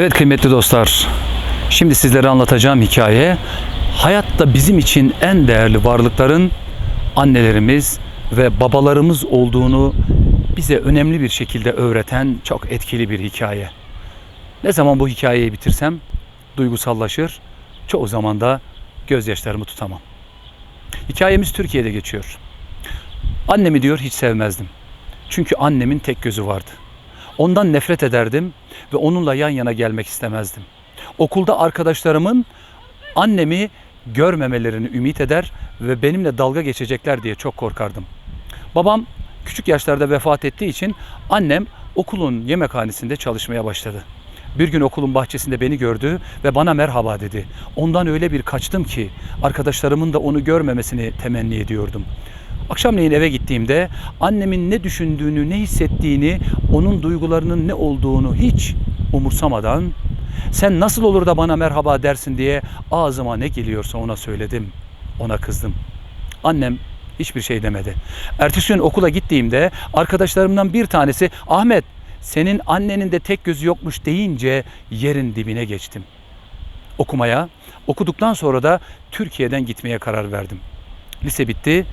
Evet kıymetli dostlar. Şimdi sizlere anlatacağım hikaye hayatta bizim için en değerli varlıkların annelerimiz ve babalarımız olduğunu bize önemli bir şekilde öğreten çok etkili bir hikaye. Ne zaman bu hikayeyi bitirsem duygusallaşır, çoğu zaman da gözyaşlarımı tutamam. Hikayemiz Türkiye'de geçiyor. Annemi diyor hiç sevmezdim. Çünkü annemin tek gözü vardı. Ondan nefret ederdim ve onunla yan yana gelmek istemezdim. Okulda arkadaşlarımın annemi görmemelerini ümit eder ve benimle dalga geçecekler diye çok korkardım. Babam küçük yaşlarda vefat ettiği için annem okulun yemekhanesinde çalışmaya başladı. Bir gün okulun bahçesinde beni gördü ve bana merhaba dedi. Ondan öyle bir kaçtım ki arkadaşlarımın da onu görmemesini temenni ediyordum. Akşamleyin eve gittiğimde annemin ne düşündüğünü, ne hissettiğini, onun duygularının ne olduğunu hiç umursamadan sen nasıl olur da bana merhaba dersin diye ağzıma ne geliyorsa ona söyledim. Ona kızdım. Annem hiçbir şey demedi. Ertesi gün okula gittiğimde arkadaşlarımdan bir tanesi Ahmet senin annenin de tek gözü yokmuş deyince yerin dibine geçtim. Okumaya, okuduktan sonra da Türkiye'den gitmeye karar verdim. Lise bitti.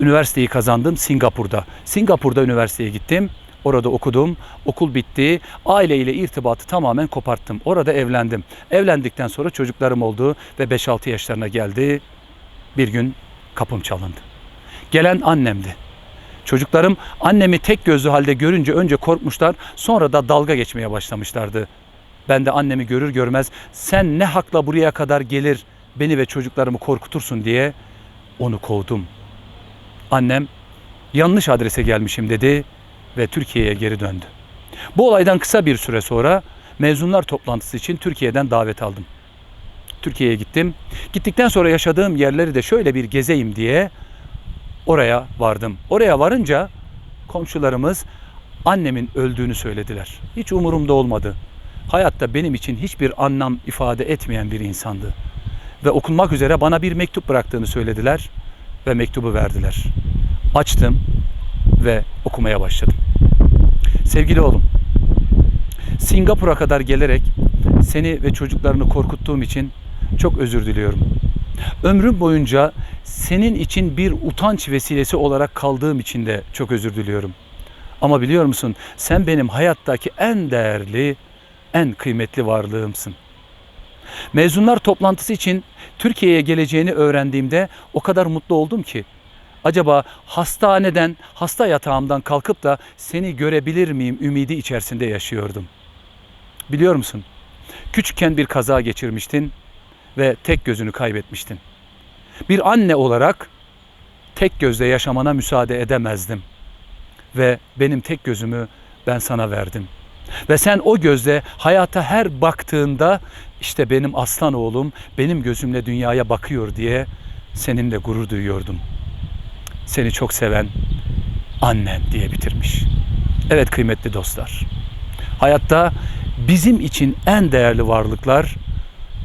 Üniversiteyi kazandım Singapur'da. Singapur'da üniversiteye gittim. Orada okudum. Okul bitti. Aileyle irtibatı tamamen koparttım. Orada evlendim. Evlendikten sonra çocuklarım oldu ve 5-6 yaşlarına geldi. Bir gün kapım çalındı. Gelen annemdi. Çocuklarım annemi tek gözlü halde görünce önce korkmuşlar, sonra da dalga geçmeye başlamışlardı. Ben de annemi görür görmez sen ne hakla buraya kadar gelir beni ve çocuklarımı korkutursun diye onu kovdum. Annem yanlış adrese gelmişim dedi ve Türkiye'ye geri döndü. Bu olaydan kısa bir süre sonra mezunlar toplantısı için Türkiye'den davet aldım. Türkiye'ye gittim. Gittikten sonra yaşadığım yerleri de şöyle bir gezeyim diye oraya vardım. Oraya varınca komşularımız annemin öldüğünü söylediler. Hiç umurumda olmadı. Hayatta benim için hiçbir anlam ifade etmeyen bir insandı. Ve okunmak üzere bana bir mektup bıraktığını söylediler ve mektubu verdiler. Açtım ve okumaya başladım. Sevgili oğlum, Singapur'a kadar gelerek seni ve çocuklarını korkuttuğum için çok özür diliyorum. Ömrüm boyunca senin için bir utanç vesilesi olarak kaldığım için de çok özür diliyorum. Ama biliyor musun sen benim hayattaki en değerli, en kıymetli varlığımsın. Mezunlar toplantısı için Türkiye'ye geleceğini öğrendiğimde o kadar mutlu oldum ki acaba hastaneden, hasta yatağımdan kalkıp da seni görebilir miyim ümidi içerisinde yaşıyordum. Biliyor musun? Küçükken bir kaza geçirmiştin ve tek gözünü kaybetmiştin. Bir anne olarak tek gözle yaşamana müsaade edemezdim. Ve benim tek gözümü ben sana verdim. Ve sen o gözle hayata her baktığında işte benim aslan oğlum benim gözümle dünyaya bakıyor diye seninle gurur duyuyordum. Seni çok seven annen diye bitirmiş. Evet kıymetli dostlar. Hayatta bizim için en değerli varlıklar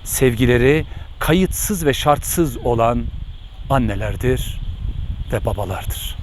sevgileri kayıtsız ve şartsız olan annelerdir ve babalardır.